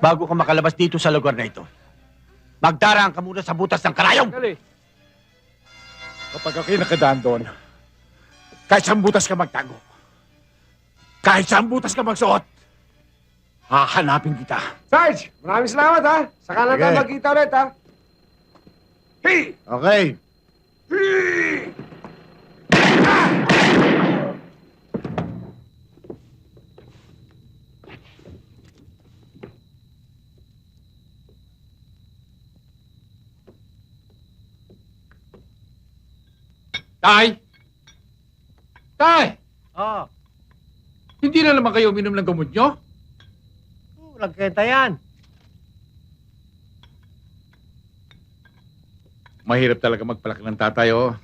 bago ka makalabas dito sa lugar na ito, magdaraan ka muna sa butas ng karayong! Dali. Kapag ako'y nakadaan doon, kahit saan butas ka magtago, kahit saan butas ka magsuot, hahanapin kita. Sarge, maraming salamat ha. Saka na tayo Sige. magkita ulit ha. Hey! Okay. Tay! Tay! Oh, Hindi na naman kayo uminom ng gamot nyo? walang kenta yan. Mahirap talaga magpalaki ng tatay, oh.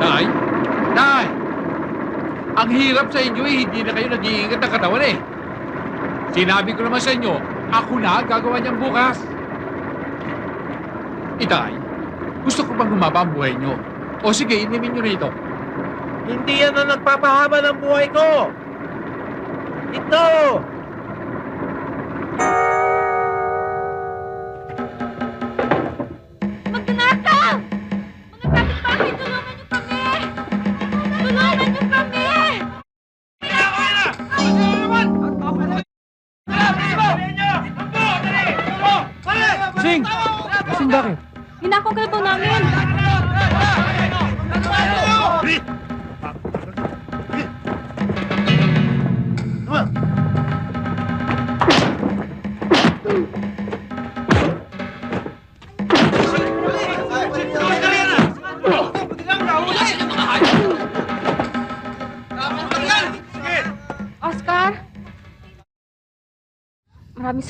Tay! Tay! Ang hirap sa inyo eh, hindi na kayo nag-iingat ng katawan eh. Sinabi ko naman sa inyo, ako na gagawa niyang bukas. Itay, gusto ko bang humaba ang buhay nyo? O sige, inimin nyo rito. Hindi yan ang nagpapahaba ng buhay ko! Ito!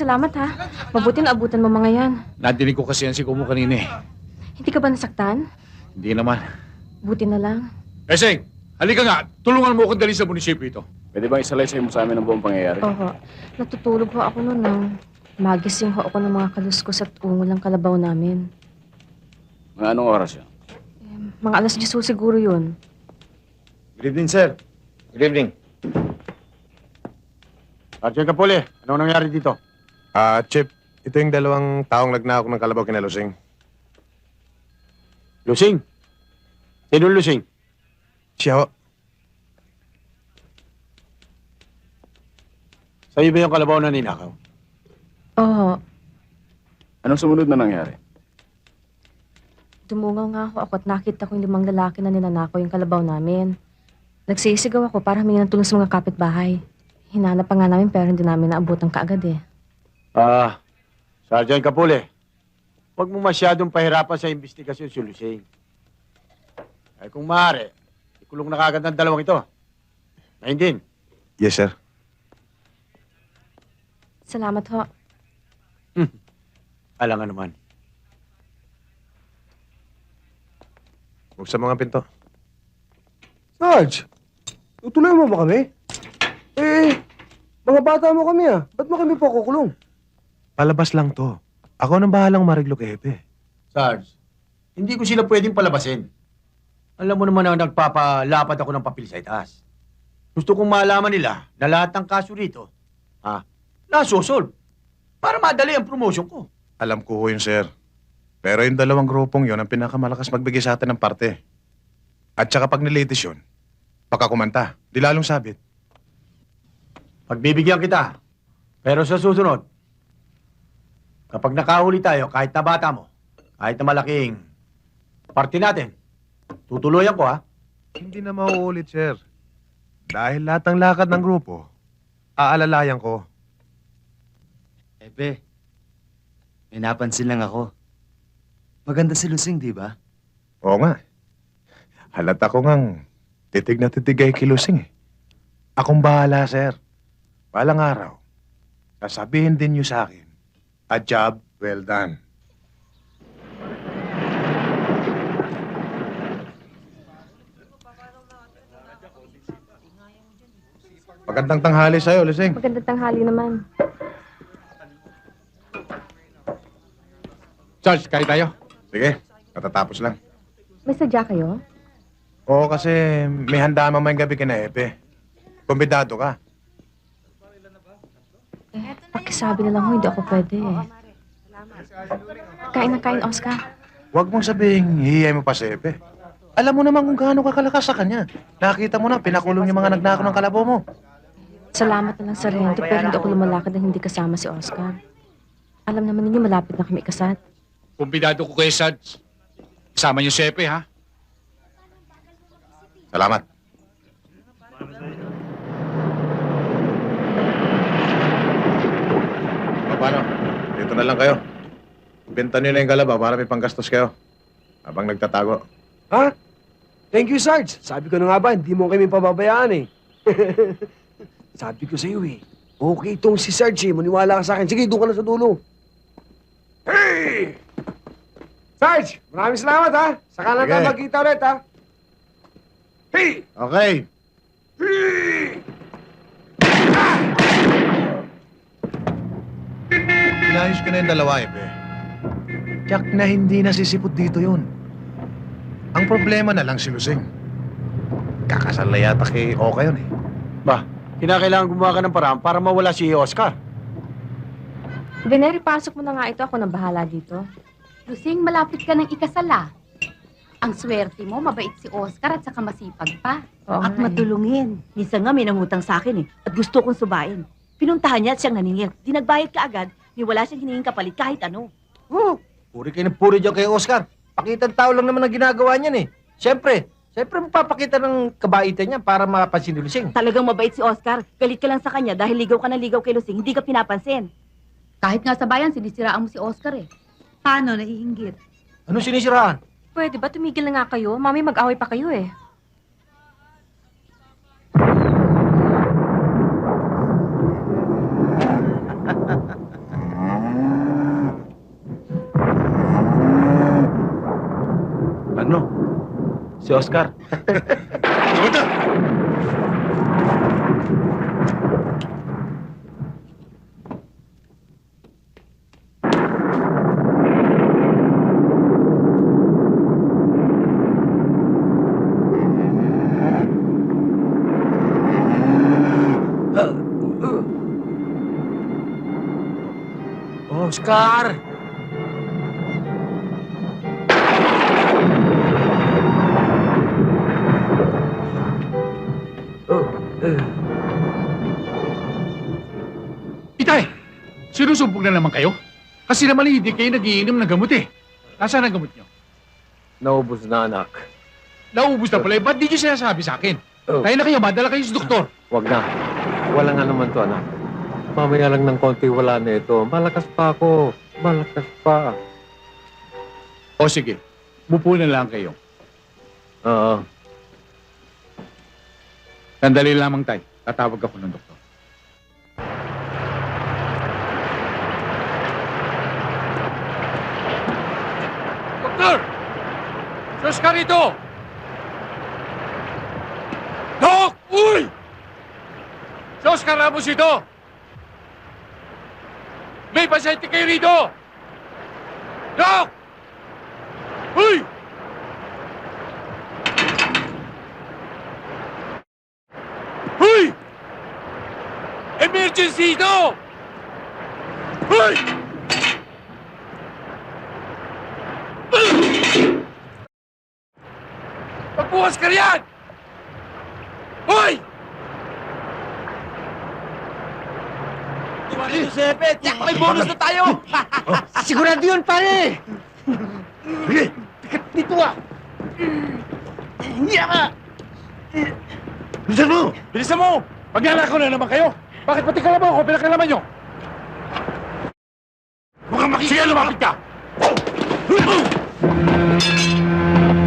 Salamat ha. Mabuti na abutan mo mga yan. Nadinig ko kasi yan si Kumu kanina eh. Hindi ka ba nasaktan? Hindi naman. Buti na lang. Eh, Sing! Halika nga, tulungan mo akong dali sa munisipyo ito. Pwede bang isalaysay mo sa amin ang buong pangyayari? Oo. Natutulog ho ako noon nang magising ho ako ng mga kaluskos at ungol ng kalabaw namin. Mga anong oras yun? Mga alas 10 ho siguro yun. Good evening, sir. Good evening. Sergeant Capole, anong nangyari dito? Ah, Chip, ito yung dalawang taong nagnakaw ng kalabaw kina Lusing. Lusing. Sino Lusing? Siya ho. Sa'yo ba yung kalabaw na ninakaw? Oo. Anong sumunod na nangyari? Dumungaw nga ho ako at nakita ko yung limang lalaki na ninanakaw yung kalabaw namin. Nagsisigaw ako para humingi ng tulong sa mga kapitbahay. Hinanap pa nga namin pero hindi namin naabutan kaagad eh. Ah, Sergeant Capole, huwag mo masyadong pahirapan sa investigasyon si Lusing. Ay kung maaari, ikulong na kagad ng dalawang ito. Ngayon din. Yes, sir. Salamat ho. Alangan naman. Buksan mo nga pinto. Sarge, tutuloy mo ba kami? Eh, mga bata mo kami ah. Ba't mo kami po kukulong? Palabas lang to. Ako nang bahalang mariglo kay Epe. Sarge, hindi ko sila pwedeng palabasin. Alam mo naman na nagpapalapad ako ng papel sa itaas. Gusto kong malaman nila na lahat ng kaso rito, ha, nasosolve. Para madali ang promotion ko. Alam ko ho yun, sir. Pero yung dalawang grupong yon ang pinakamalakas magbigay sa atin ng parte. At saka pag nilitis yun, baka kumanta. Di lalong sabit. Pagbibigyan kita. Pero sa susunod, kapag nakahuli tayo, kahit na bata mo, kahit na malaking party natin, tutuloyan ko ha. Hindi na mauulit, sir. Dahil lahat ng lakad ng grupo, aalalayan ko. Epe, may napansin lang ako. Maganda si Lusing, di ba? Oo nga. Halata ko ngang titig na titig kay Kilusing eh. Akong bahala, sir. Balang araw, sasabihin din niyo sa akin, A job well done. Magandang tanghali sa'yo, Lising. Magandang tanghali naman. Charles, kain tayo. Sige, katatapos lang. May sadya kayo? Oo, kasi may handa mamayang gabi kina Epe. Kumbidado ka. Pakisabi na lang ho, hindi ako pwede eh. Kain na kain, Oscar. Huwag mong sabihin, hihiyay mo pa si Epe. Alam mo naman kung gaano ka kalakas sa kanya. Nakita mo na, pinakulong yung mga nagnakaw ng kalabaw mo. Salamat na lang sa rento, pero hindi ako lumalakad na hindi kasama si Oscar. Alam naman ninyo, malapit na kami ikasal. Kumbidado ko kay Sarge. Kasama niyo si Epe, ha? Salamat. O, paano? Dito na lang kayo. Benta nyo na yung kalabaw para may panggastos kayo. Habang nagtatago. Ha? Thank you, Sarge. Sabi ko na nga ba, hindi mo kami pababayaan eh. Sabi ko sa iyo eh. Okay itong si Sarge eh. Maniwala ka sa akin. Sige, doon ka na sa dulo. Hey! Sarge, maraming salamat ha. Saka Sige. tayo magkita ulit ha. Hey! Okay. Inayos ko na yung dalawa, Epe. Tiyak na hindi nasisipot dito yun. Ang problema na lang si Lusing. Kakasal na yata kay Oka yun eh. Ba, kinakailangan gumawa ka ng paraan para mawala si Oscar. Veneri, pasok mo na nga ito. Ako na bahala dito. Lusing, malapit ka ng ikasala. Ang swerte mo, mabait si Oscar at saka masipag pa. Oo At nga eh. matulungin. Minsan nga may nangutang sa akin eh. At gusto kong subayin. Pinuntahan niya at siyang naningil. Di nagbayad ka agad, ni wala siyang hiningin kapalit kahit ano. Oh, puri kayo ng puri dyan kay Oscar. Pakitang tao lang naman ang ginagawa niyan eh. Siyempre, siyempre magpapakita ng kabaitan niya para mapansin ni Lusing. Talagang mabait si Oscar. Galit ka lang sa kanya dahil ligaw ka na ligaw kay Lusing, hindi ka pinapansin. Kahit nga sa bayan, sinisiraan mo si Oscar eh. Paano naiinggit? Anong sinisiraan? Pwede ba tumigil na nga kayo? Mami, mag-away pa kayo eh. Si Oscar? Oscar! Sinusumbong na naman kayo? Kasi naman hindi kayo nagiinom ng gamot eh. Nasaan ang gamot niyo? Naubos na anak. Nauubos na pala eh. Ba't di niyo sinasabi sa akin? Oh. Tayo na kayo, madala kayo sa doktor. Wag na. Wala nga naman to, anak. Mamaya lang ng konti wala na ito. Malakas pa ako. Malakas pa. O sige, mupo na lang kayo. Oo. Sandali lamang tay. Tatawag ako ng. Doktor! Sus ka rito! Dok! Uy! Sus ka Ramos ito! May pasyente kayo rito! Dok! Uy! Hoy! Emergency ito! Hoy! Magbukas ka riyan! Hoy! Tumalis si Epe! Tiyak may bonus na tayo! Sigurado yun, pare! Dito ah! Bilisan mo! Bilisan mo! Magnanakaw na naman kayo! Bakit pati kalabaw ko pinakalaman nyo? Mukhang makikita! Sige, lumapit ka! Nakikilos!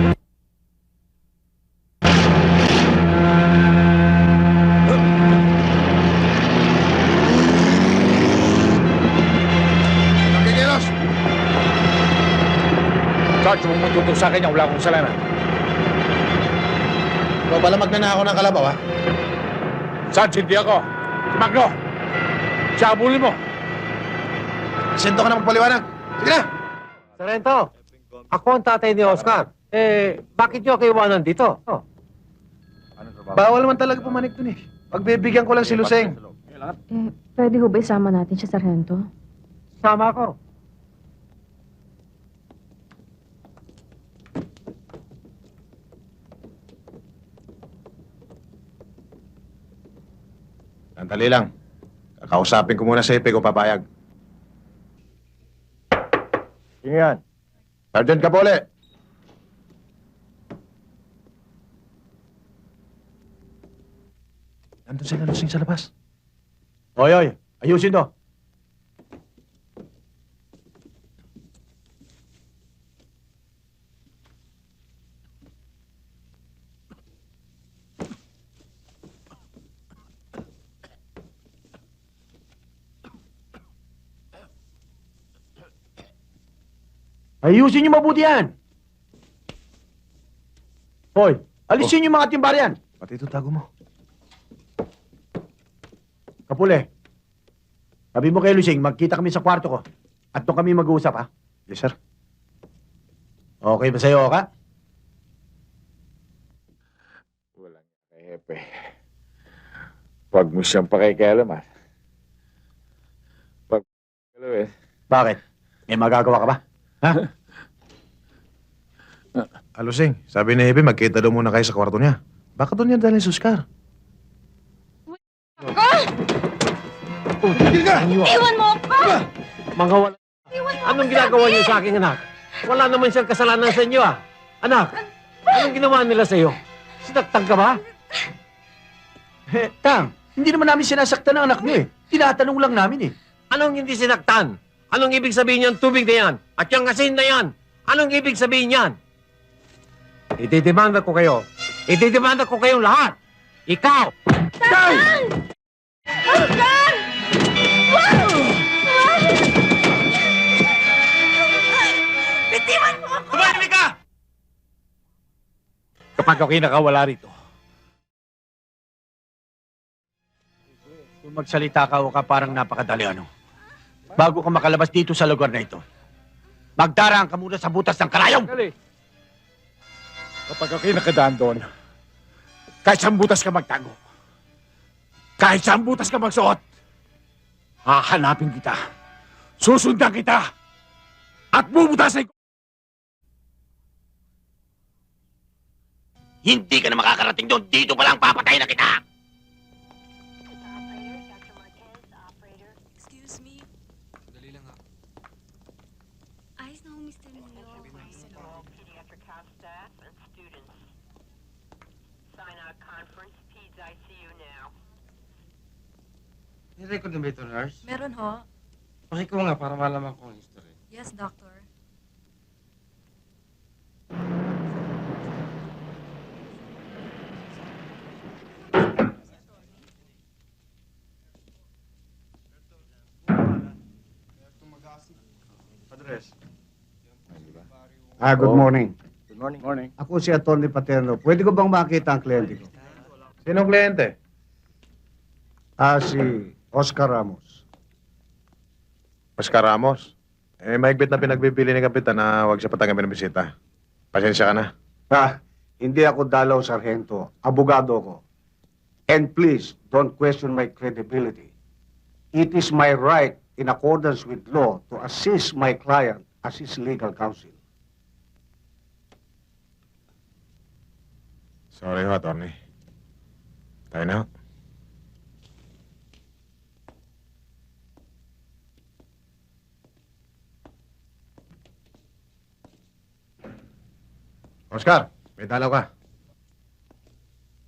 Tutok sa akin yan. Wala akong kasalanan. Ikaw pala magnanakaw ng kalabaw, ha? Sarge, hindi ako. Si Magno! Siya abulin mo! Sento ka na magpaliwanag. Sige na! Sarento, ako ang tatay ni Oscar. Eh, bakit niyo kayo iwanan dito? Oh. Bawal naman talaga pumanik dun eh. Pagbibigyan ko lang si Luseng. Eh, pwede ho ba isama natin siya, Sargento? Sama ako. Sandali lang. Kakausapin ko muna si Epe kung papayag. Sino yan? Sergeant Capole! Nandun sila Luseng sa labas. Oy, oy, ayusin to. Ayusin niyo mabuti yan. Hoy, alisin yung mga timbar yan. Pati ito tago mo. Kapule, sabi mo kay Lusing, magkita kami sa kwarto ko. At doon kami mag-uusap, ha? Yes, sir. Okay ba sa'yo, ka? Walang kay Hepe. Huwag mo siyang pakikialaman. Pag eh. Bakit? May magagawa ka ba? Alusing, sabi ni Epe, magkita daw muna kayo sa kwarto niya. Baka doon niya dalhin si Oscar. Iwan mo ako! Mga wala. Anong ginagawa niyo sa aking anak? Wala naman siyang kasalanan sa inyo, ah. Anak, anong ginawa nila sa iyo? Sinaktan ka ba? Eh, Tang, hindi naman namin sinasaktan ang anak niyo eh. Tinatanong lang namin eh. Anong hindi sinaktan? Anong ibig sabihin niyan tubig na yan? At yung asin na yan? Anong ibig sabihin yan? Itidemanda ko kayo. Itidemanda ko kayong lahat. Ikaw! Bitiwan mo ako! Tumahimik ka! Kapag ako'y nakawala rito, Kung magsalita ka o ka parang napakadali ano. Bago ka makalabas dito sa lugar na ito, magdaraan ka muna sa butas ng karayom! Kapag ako'y nakadaan doon, kahit saan butas ka magtago, kahit saan butas ka magsuot, hahanapin kita, susundan kita, at bubutasin ko. Hindi ka na makakarating doon. Dito pa lang papatay na kita! Nirecord na ba ito, nurse? Meron ho. Pakikuha nga para malaman ko ang history. Yes, doctor. Ah, good morning. Good morning. Morning. Ako si Atty. Paterno. Pwede ko bang makita ang kliyente ko? Sinong kliyente? Ah, si Oscar Ramos. Oscar Ramos. Eh, maigpit na pinagbibili ni Kapitan na huwag siya patanggapin ng bisita. Pasensya ka na. Ah, hindi ako dalaw sarhento. Abogado ko. And please, don't question my credibility. It is my right in accordance with law to assist my client as his legal counsel. Sorry ho, attorney. Tayo na ho. Oscar, may dalaw ka.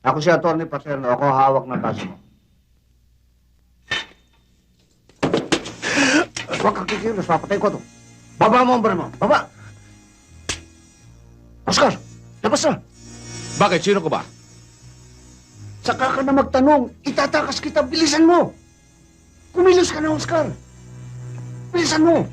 Ako si Atty. Paterno. Ako hawak ng kaso. Huwag kang kikilos. Papatay ko to. Baba mo ang bar mo. Baba! Oscar! Labas na! Bakit? Sino ko ba? Saka ka na magtanong. Itatakas kita. Bilisan mo! Kumilos ka na, Oscar! Bilisan mo!